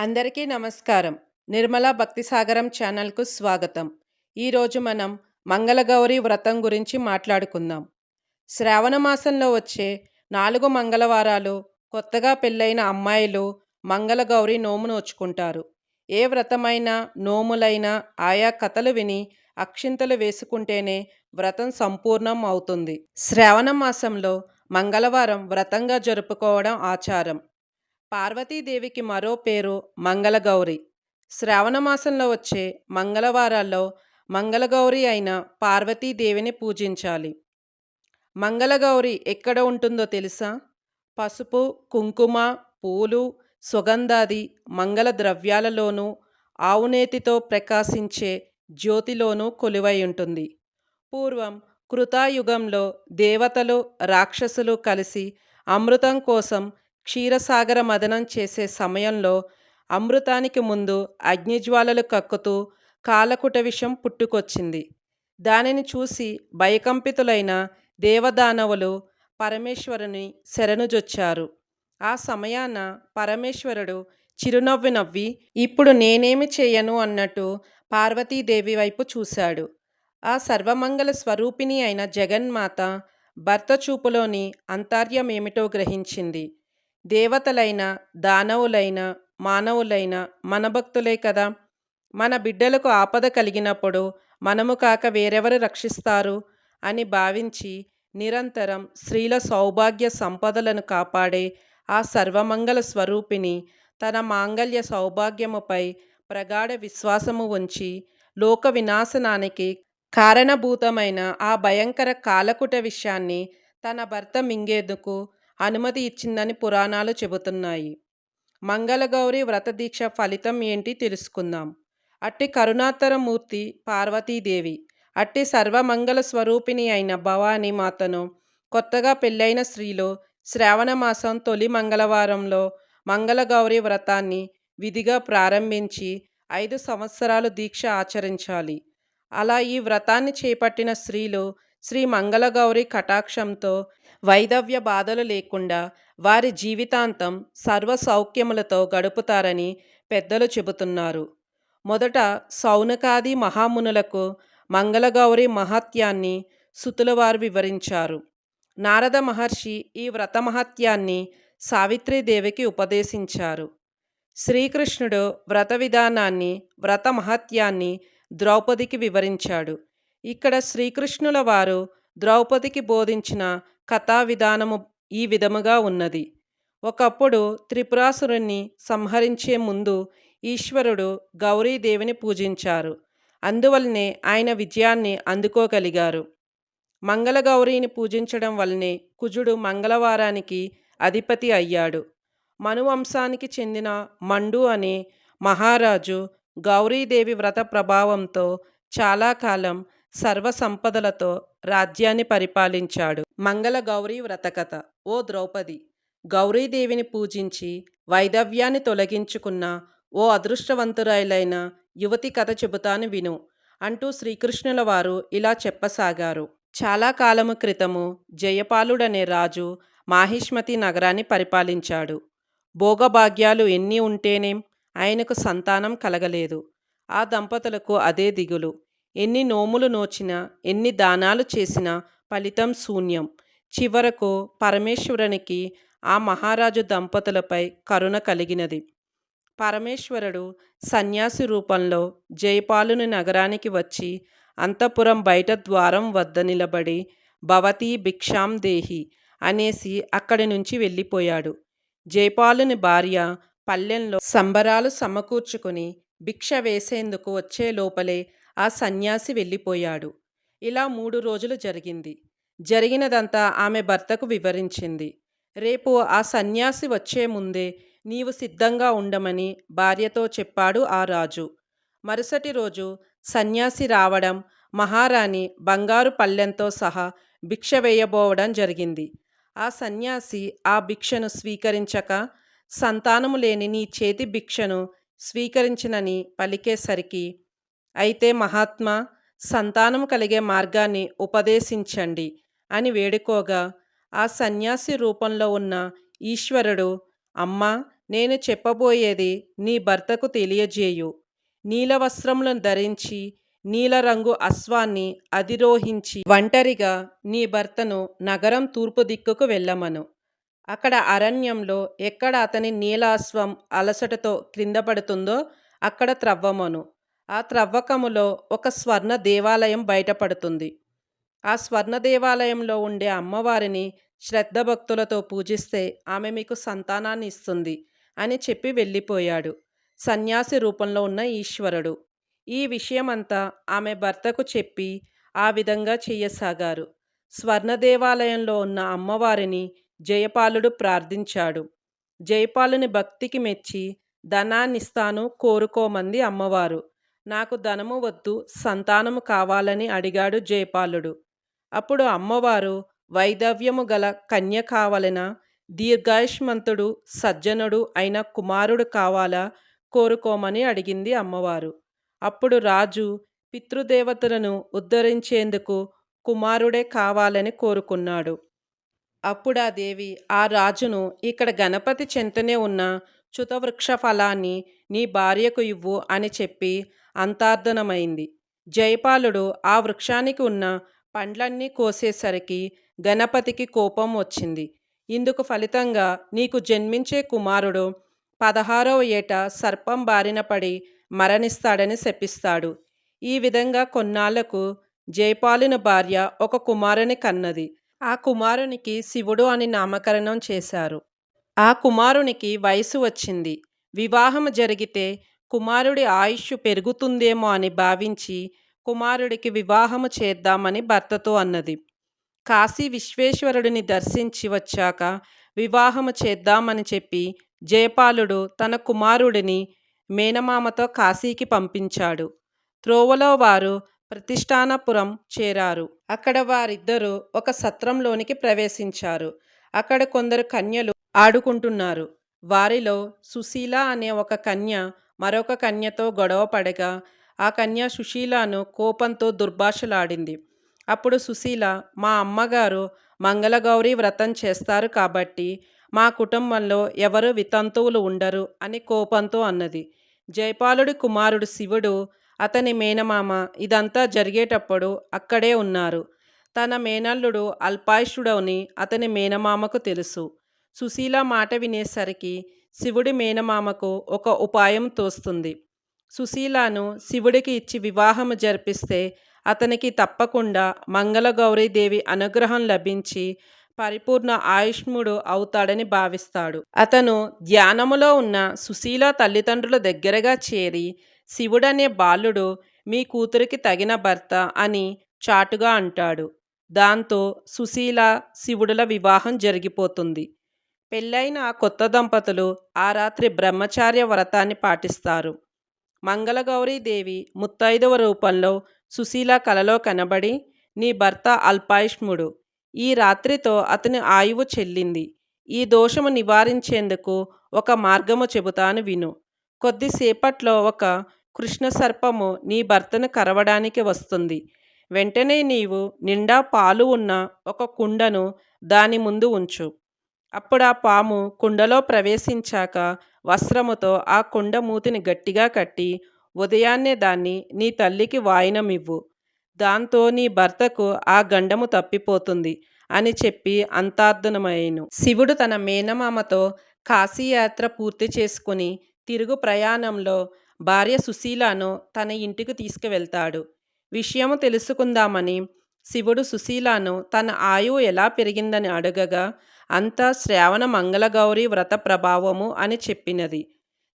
అందరికీ నమస్కారం. నిర్మలా భక్తిసాగరం ఛానల్కు స్వాగతం. ఈరోజు మనం మంగళగౌరి వ్రతం గురించి మాట్లాడుకుందాం. శ్రావణ మాసంలో వచ్చే నాలుగు మంగళవారాలు కొత్తగా పెళ్ళైన అమ్మాయిలు మంగళగౌరి నోము నోచుకుంటారు. ఏ వ్రతమైనా నోములైనా ఆయా కథలు విని అక్షింతలు వేసుకుంటేనే వ్రతం సంపూర్ణం అవుతుంది. శ్రావణ మాసంలో మంగళవారం వ్రతంగా జరుపుకోవడం ఆచారం. పార్వతీదేవికి మరో పేరు మంగళగౌరి. శ్రావణమాసంలో వచ్చే మంగళవారాల్లో మంగళగౌరి అయిన పార్వతీదేవిని పూజించాలి. మంగళగౌరి ఎక్కడ ఉంటుందో తెలుసా? పసుపు కుంకుమ పూలు సుగంధాది మంగళ ద్రవ్యాలలోనూ ఆవునేతితో ప్రకాశించే జ్యోతిలోనూ కొలువై ఉంటుంది. పూర్వం కృతాయుగంలో దేవతలు రాక్షసులు కలిసి అమృతం కోసం క్షీరసాగర మదనం చేసే సమయంలో అమృతానికి ముందు అగ్నిజ్వాలలు కక్కుతూ కాలకుట విషం పుట్టుకొచ్చింది. దానిని చూసి భయకంపితులైన దేవదానవులు పరమేశ్వరుని శరణుజొచ్చారు. ఆ సమయాన పరమేశ్వరుడు చిరునవ్వు నవ్వి ఇప్పుడు నేనేమి చేయను అన్నట్టు పార్వతీదేవి వైపు చూశాడు. ఆ సర్వమంగళ స్వరూపిణి అయిన జగన్మాత భర్త చూపులోని అంతర్యమేమిటో గ్రహించింది. దేవతలైన దానవులైన మానవులైన మన భక్తులే కదా. మన బిడ్డలకు ఆపద కలిగినప్పుడు మనము కాక వేరెవరు రక్షిస్తారు అని భావించి నిరంతరం స్త్రీల సౌభాగ్య సంపదలను కాపాడే ఆ సర్వమంగళ స్వరూపిణి తన మాంగళ్య సౌభాగ్యముపై ప్రగాఢ విశ్వాసము ఉంచి లోక వినాశనానికి కారణభూతమైన ఆ భయంకర కాలకుట విషయాన్ని తన భర్త మింగేందుకు అనుమతి ఇచ్చిందని పురాణాలు చెబుతున్నాయి. మంగళగౌరి వ్రతదీక్ష ఫలితం ఏంటి తెలుసుకుందాం. అట్టి కరుణాతరమూర్తి పార్వతీదేవి అట్టి సర్వమంగళ స్వరూపిణి అయిన భవానీ మాతను కొత్తగా పెళ్ళైన స్త్రీలు శ్రావణమాసం తొలి మంగళవారంలో మంగళగౌరి వ్రతాన్ని విధిగా ప్రారంభించి ఐదు సంవత్సరాలు దీక్ష ఆచరించాలి. అలా ఈ వ్రతాన్ని చేపట్టిన స్త్రీలు శ్రీ మంగళగౌరి కటాక్షంతో వైదవ్య బాధలు లేకుండా వారి జీవితాంతం సర్వ సౌఖ్యములతో గడుపుతారని పెద్దలు చెబుతున్నారు. మొదట సౌనకాది మహామునులకు మంగళగౌరి మహత్యాన్ని సుతులవారు వివరించారు. నారద మహర్షి ఈ వ్రత మహత్యాన్ని సావిత్రీదేవికి ఉపదేశించారు. శ్రీకృష్ణుడు వ్రత విధానాన్ని వ్రత మహత్యాన్ని ద్రౌపదికి వివరించాడు. ఇక్కడ శ్రీకృష్ణుల వారు ద్రౌపదికి బోధించిన కథా విధానము ఈ విధముగా ఉన్నది. ఒకప్పుడు త్రిపురాసురుణ్ణి సంహరించే ముందు ఈశ్వరుడు గౌరీదేవిని పూజించారు. అందువల్లనే ఆయన విజయాన్ని అందుకోగలిగారు. మంగళగౌరీని పూజించడం వల్లనే కుజుడు మంగళవారానికి అధిపతి అయ్యాడు. మనువంశానికి చెందిన మండు అనే మహారాజు గౌరీదేవి వ్రత ప్రభావంతో చాలా కాలం సర్వసంపదలతో రాజ్యాన్ని పరిపాలించాడు. మంగళ గౌరీ వ్రతకథ. ఓ ద్రౌపది! గౌరీదేవిని పూజించి వైదవ్యాన్ని తొలగించుకున్న ఓ అదృష్టవంతురాలైన యువతి కథ చెబుతాను విను అంటూ శ్రీకృష్ణుల వారు ఇలా చెప్పసాగారు. చాలా కాలము క్రితము జయపాలుడనే రాజు మాహిష్మతి నగరాన్ని పరిపాలించాడు. భోగభాగ్యాలు ఎన్ని ఉంటేనేం ఆయనకు సంతానం కలగలేదు. ఆ దంపతులకు అదే దిగులు. ఎన్ని నోములు నోచినా ఎన్ని దానాలు చేసినా ఫలితం శూన్యం. చివరకు పరమేశ్వరునికి ఆ మహారాజు దంపతులపై కరుణ కలిగినది. పరమేశ్వరుడు సన్యాసి రూపంలో జయపాలుని నగరానికి వచ్చి అంతపురం బయట ద్వారం వద్ద నిలబడి భవతీ భిక్షాం దేహి అనేసి అక్కడి నుంచి వెళ్ళిపోయాడు. జయపాలుని భార్య పల్లెంలో సంబరాలు సమకూర్చుకుని భిక్ష వేసేందుకు వచ్చే లోపలే ఆ సన్యాసి వెళ్ళిపోయాడు. ఇలా మూడు రోజులు జరిగింది. జరిగినదంతా ఆమె భర్తకు వివరించింది. రేపు ఆ సన్యాసి వచ్చే ముందే నీవు సిద్ధంగా ఉండమని భార్యతో చెప్పాడు ఆ రాజు. మరుసటి రోజు సన్యాసి రావడం మహారాణి బంగారు పల్లెంతో సహా భిక్ష వేయబోవడం జరిగింది. ఆ సన్యాసి ఆ భిక్షను స్వీకరించక సంతానము లేని నీ చేతి భిక్షను స్వీకరించినని పలికేసరికి అయితే మహాత్మా సంతానం కలిగే మార్గాన్ని ఉపదేశించండి అని వేడుకోగా ఆ సన్యాసి రూపంలో ఉన్న ఈశ్వరుడు అమ్మా నేను చెప్పబోయేది నీ భర్తకు తెలియజేయు. నీల వస్త్రములను ధరించి నీలరంగు అశ్వాన్ని అధిరోహించి ఒంటరిగా నీ భర్తను నగరం తూర్పు దిక్కుకు వెళ్ళమను. అక్కడ అరణ్యంలో ఎక్కడ అతని నీలాశ్వం అలసటతో క్రింద పడుతుందో అక్కడ త్రవ్వమను. ఆ త్రవ్వకములో ఒక స్వర్ణ దేవాలయం బయటపడుతుంది. ఆ స్వర్ణ దేవాలయంలో ఉండే అమ్మవారిని శ్రద్ధభక్తులతో పూజిస్తే ఆమె మీకు సంతానాన్ని ఇస్తుంది అని చెప్పి వెళ్ళిపోయాడు. సన్యాసి రూపంలో ఉన్న ఈశ్వరుడు. ఈ విషయమంతా ఆమె భర్తకు చెప్పి ఆ విధంగా చెయ్యసాగారు స్వర్ణ దేవాలయంలో ఉన్న అమ్మవారిని జయపాలుడు ప్రార్థించాడు. జయపాలుని భక్తికి మెచ్చి ధనాన్నిస్తాను కోరుకోమంది అమ్మవారు. నాకు ధనము వద్దు సంతానము కావాలని అడిగాడు జయపాలుడు. అప్పుడు అమ్మవారు వైదవ్యము గల కన్య కావలన దీర్ఘాయుష్మంతుడు సజ్జనుడు అయిన కుమారుడు కావాలా కోరుకోమని అడిగింది అమ్మవారు. అప్పుడు రాజు పితృదేవతలను ఉద్ధరించేందుకు కుమారుడే కావాలని కోరుకున్నాడు. అప్పుడు ఆ దేవి ఆ రాజును ఇక్కడ గణపతి చెంతనే ఉన్న చుతవృక్ష ఫలాన్ని నీ భార్యకు ఇవ్వు అని చెప్పి అంతార్ధనమైంది. జయపాలుడు ఆ వృక్షానికి ఉన్న పండ్లన్నీ కోసేసరికి గణపతికి కోపం వచ్చింది. ఇందుకు ఫలితంగా నీకు జన్మించే కుమారుడు పదహారవ ఏట సర్పం బారిన పడి మరణిస్తాడని శపిస్తాడు. ఈ విధంగా కొన్నాళ్ళకు జయపాలుని భార్య ఒక కుమారుని కన్నది. ఆ కుమారునికి శివుడు అని నామకరణం చేశారు. ఆ కుమారునికి వయసు వచ్చింది. వివాహం జరిగితే కుమారుడి ఆయుష్ పెరుగుతుందేమో అని భావించి కుమారుడికి వివాహము చేద్దామని భర్తతో అన్నది. కాశీ విశ్వేశ్వరుడిని దర్శించి వచ్చాక వివాహము చేద్దామని చెప్పి జయపాలుడు తన కుమారుడిని మేనమామతో కాశీకి పంపించాడు. త్రోవలో వారు ప్రతిష్టానపురం చేరారు. అక్కడ వారిద్దరూ ఒక సత్రంలోనికి ప్రవేశించారు. అక్కడ కొందరు కన్యలు ఆడుకుంటున్నారు. వారిలో సుశీల అనే ఒక కన్య మరొక కన్యతో గొడవ పడగా ఆ కన్య సుశీలను కోపంతో దుర్భాషలాడింది. అప్పుడు సుశీల మా అమ్మగారు మంగళగౌరి వ్రతం చేస్తారు కాబట్టి మా కుటుంబంలో ఎవరు వితంతువులు ఉండరు అని కోపంతో అన్నది. జయపాలుడి కుమారుడు శివుడు అతని మేనమామ ఇదంతా జరిగేటప్పుడు అక్కడే ఉన్నారు. తన మేనల్లుడు అల్పాయుషుడని అతని మేనమామకు తెలుసు సుశీల మాట వినేసరికి శివుడి మేనమామకు ఒక ఉపాయం తోస్తుంది. సుశీలను శివుడికి ఇచ్చి వివాహము జరిపిస్తే అతనికి తప్పకుండా మంగళగౌరీదేవి అనుగ్రహం లభించి పరిపూర్ణ ఆయుష్ముడు అవుతాడని భావిస్తాడు. అతను ధ్యానములో ఉన్న సుశీల తల్లిదండ్రుల దగ్గరగా చేరి శివుడనే బాలుడు మీ కూతురికి తగిన భర్త అని చాటుగా అంటాడు. దాంతో సుశీల శివుడుల వివాహం జరిగిపోతుంది. పెళ్ళైన ఆ కొత్త దంపతులు ఆ రాత్రి బ్రహ్మచార్య వ్రతాన్ని పాటిస్తారు. మంగళగౌరీదేవి ముత్తైదవ రూపంలో సుశీల కలలో కనబడి నీ భర్త అల్పాయుష్ముడు. ఈ రాత్రితో అతని ఆయువు చెల్లింది. ఈ దోషము నివారించేందుకు ఒక మార్గము చెబుతాను విను. కొద్దిసేపట్లో ఒక కృష్ణ సర్పము నీ భర్తను కరవడానికి వస్తుంది. వెంటనే నీవు నిండా పాలు ఉన్న ఒక కుండను దాని ముందు ఉంచు. అప్పుడు ఆ పాము కుండలో ప్రవేశించాక వస్త్రముతో ఆ కుండ మూతిని గట్టిగా కట్టి ఉదయాన్నే దాన్ని నీ తల్లికి వాయినమివ్వు. దాంతో నీ భర్తకు ఆ గండము తప్పిపోతుంది అని చెప్పి అంతార్థనమయ్యను. శివుడు తన మేనమామతో కాశీయాత్ర పూర్తి చేసుకుని తిరుగు ప్రయాణంలో భార్య సుశీలను తన ఇంటికి తీసుకువెళ్తాడు. విషయము తెలుసుకుందామని శివుడు సుశీలను తన ఆయువు ఎలా పెరిగిందని అడగగా అంతా శ్రావణ మంగళగౌరి వ్రత ప్రభావము అని చెప్పినది.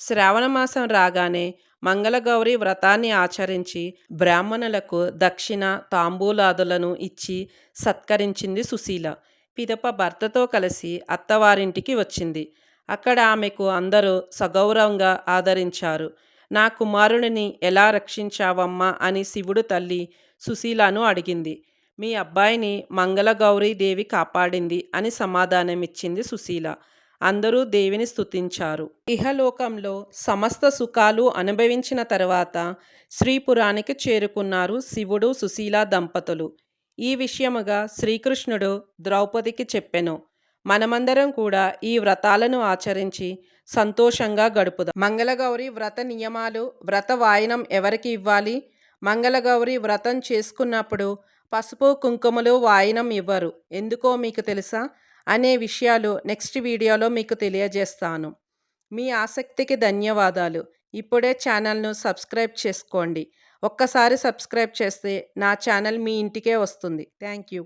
శ్రావణ మాసం రాగానే మంగళగౌరి వ్రతాన్ని ఆచరించి బ్రాహ్మణులకు దక్షిణ తాంబూలాదులను ఇచ్చి సత్కరించింది సుశీల. పిదప భర్తతో కలిసి అత్తవారింటికి వచ్చింది. అక్కడ ఆమెకు అందరూ సగౌరవంగా ఆదరించారు. నా కుమారుడిని ఎలా రక్షించావమ్మా అని శివుడు తల్లి సుశీలను అడిగింది. మీ అబ్బాయిని మంగళగౌరీదేవి కాపాడింది అని సమాధానమిచ్చింది సుశీల. అందరూ దేవిని స్తుతించారు. ఇహలోకంలో సమస్త సుఖాలు అనుభవించిన తర్వాత శ్రీపురానికి చేరుకున్నారు శివుడు సుశీల దంపతులు. ఈ విషయముగా శ్రీకృష్ణుడు ద్రౌపదికి చెప్పెను. మనమందరం కూడా ఈ వ్రతాలను ఆచరించి సంతోషంగా గడుపుదాం. మంగళగౌరి వ్రత నియమాలు వ్రత వాయనం ఎవరికి ఇవ్వాలి? మంగళగౌరి వ్రతం చేసుకున్నప్పుడు పసుపు కుంకుమలు వాయినం ఇవ్వరు. ఎందుకో మీకు తెలుసా? అనే విషయాలు నెక్స్ట్ వీడియోలో మీకు తెలియజేస్తాను. మీ ఆసక్తికి ధన్యవాదాలు. ఇప్పుడే ఛానల్ను సబ్స్క్రైబ్ చేసుకోండి. ఒక్కసారి సబ్స్క్రైబ్ చేస్తే నా ఛానల్ మీ ఇంటికే వస్తుంది. Thank you.